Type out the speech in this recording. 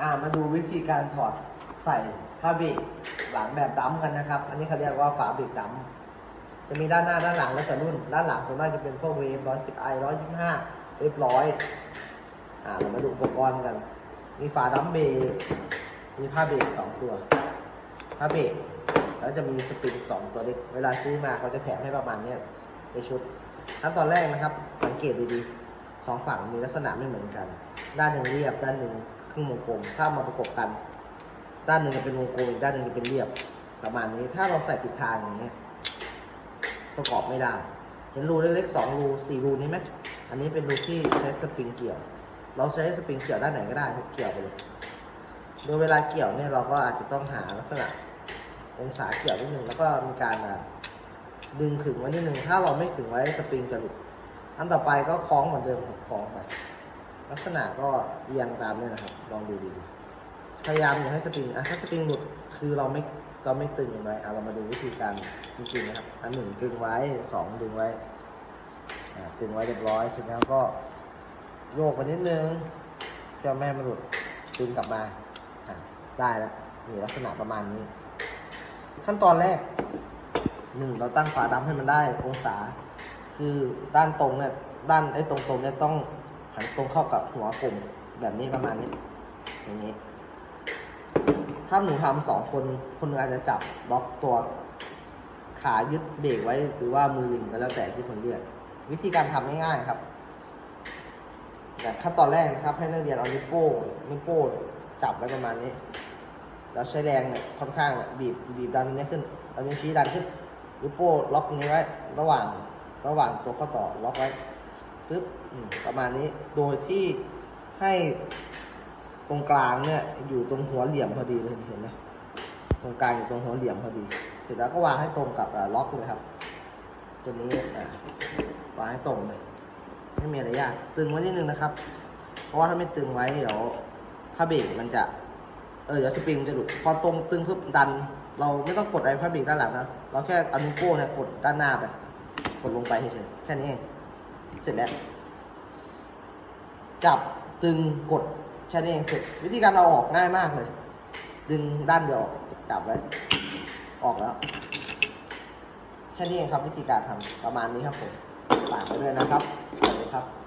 อ่ามาดูวิธีการถอดใส่ผ้าเบรกหลังแบบดั้มกันนะครับ อันนี้เขาเรียกว่าฝาเบรกดั้มจะมีด้านหน้าด้านหลังแล้วแต่รุ่น ด้านหลังส่วนมากจะเป็นพวกเวฟร้อยสิบไอร้อยยี่ห้าเวฟร้อยอ่าเรามาดูอุปกรณ์กัน มีฝาดั้มเบรกมีผ้าเบรกสองตัวผ้าเบรกแล้วจะมีสปริงสองตัวเล็กเวลาซื้อมาเขาจะแถมให้ประมาณเนี้ยในชุดขั้นตอนแรกนะครับ สังเกตดีๆสองฝั่งมีลักษณะไม่เหมือนกัน ด้านหนึ่งเรียบ ด้านหนึ่งครึ่งวงกลม ถ้ามาประกบกัน ด้านหนึ่งจะเป็นวงกลมอีกด้านหนึ่งจะเป็นเรียบ ประมาณนี้ ถ้าเราใส่ผิดทางอย่างเงี้ยประกอบไม่ได้ เห็นรูเล็กๆสองรูสี่รูนี้ไหมอันนี้เป็นรูที่ใช้สปริงเกี่ยว เราใช้สปริงเกี่ยวด้านไหนก็ได้เกี่ยวไปเลย โดยเวลาเกี่ยวเนี่ยเราก็อาจจะต้องหาลักษณะองศาเกี่ยวนิดนึงแล้วก็มีการดึงขึงไว้นิดนึงถ้าเราไม่ขึงไว้สปริงจะหลุดอันต่อไปก็คล้องเหมือนเดิมคล้องไป ลักษณะก็เอียงตามเนี่ยนะครับ ลองดูดีพยายามอย่าให้สปริงอะถ้าสปริงหลุดคือเราไม่เราไม่ตึงไว้อะเรามาดูวิธีการจริงๆนะครับ อันหนึ่งตึงไว้สองดึงไว้อะตึงไว้เรียบร้อยเสร็จแล้วก็โยกไปนิดนึงเจ้าแม่มันหลุดดึงกลับมาอะได้แล้วนี่ลักษณะประมาณนี้ ขั้นตอนแรกหนึ่งเราตั้งฝาดำให้มันได้องศา คือด้านตรงเนี่ยด้านไอ้ตรงๆเนี่ยต้อง หันตรงเข้ากับหัวกลมแบบนี้ประมาณนี้ อย่างนี้ ถ้าหนูทำสองคนคนหนึงอาจจะจับล็อกตัวขายึดเบรกไว้หรือว่ามือลิงก็แล้วแต่ที่คนเรียกวิธีการทำง่ายๆครับแต่ขั้นตอนแรกนะครับ ให้นักเรียนเอานิ้วโป้งนิ้วโป้งจับไว้ประมาณนี้ แล้วใช้แรงเนี่ยค่อนข้างเนี่ยบีบบีบดันตรงนี้ขึ้นเอานิ้วชี้ดันขึ้นนิ้วโป้งล็อกนี้ไว้ ระหว่างระหว่างตัวข้อต่อล็อกไว้ ปึ๊บประมาณนี้ โดยที่ให้ตรงกลางเนี่ยอยู่ตรงหัวเหลี่ยมพอดีเลยเห็นไหมตรงกลางอยู่ตรงหัวเหลี่ยมพอดี เสร็จแล้วก็วางให้ตรงกับล็อกเลยครับ ตัวนี้วางให้ตรงเลย ไม่มีอะไรยาก ตึงไว้นิดนึงนะครับ เพราะว่าถ้าไม่ตึงไว้เดี๋ยวผ้าเบรกมันจะ เออเดี๋ยวสปริงมันจะหลุด พอตรงตึงปุ๊บดัน เราไม่ต้องกดอะไอ้ผ้าเบรกด้านหลังนะ เราแค่เอานิ้วโป้งเนี่ยกดด้านหน้าไป กดลงไปเฉยๆ แค่นี้เอง เสร็จแล้ว จับตึงกดแค่นี้เองเสร็จ วิธีการเอาออกง่ายมากเลย ดึงด้านเดียวออกจับไว้ ออกแล้วแค่นี้เองครับวิธีการทำประมาณนี้ครับผมฝากไปด้วยนะครับสวัสดีครับ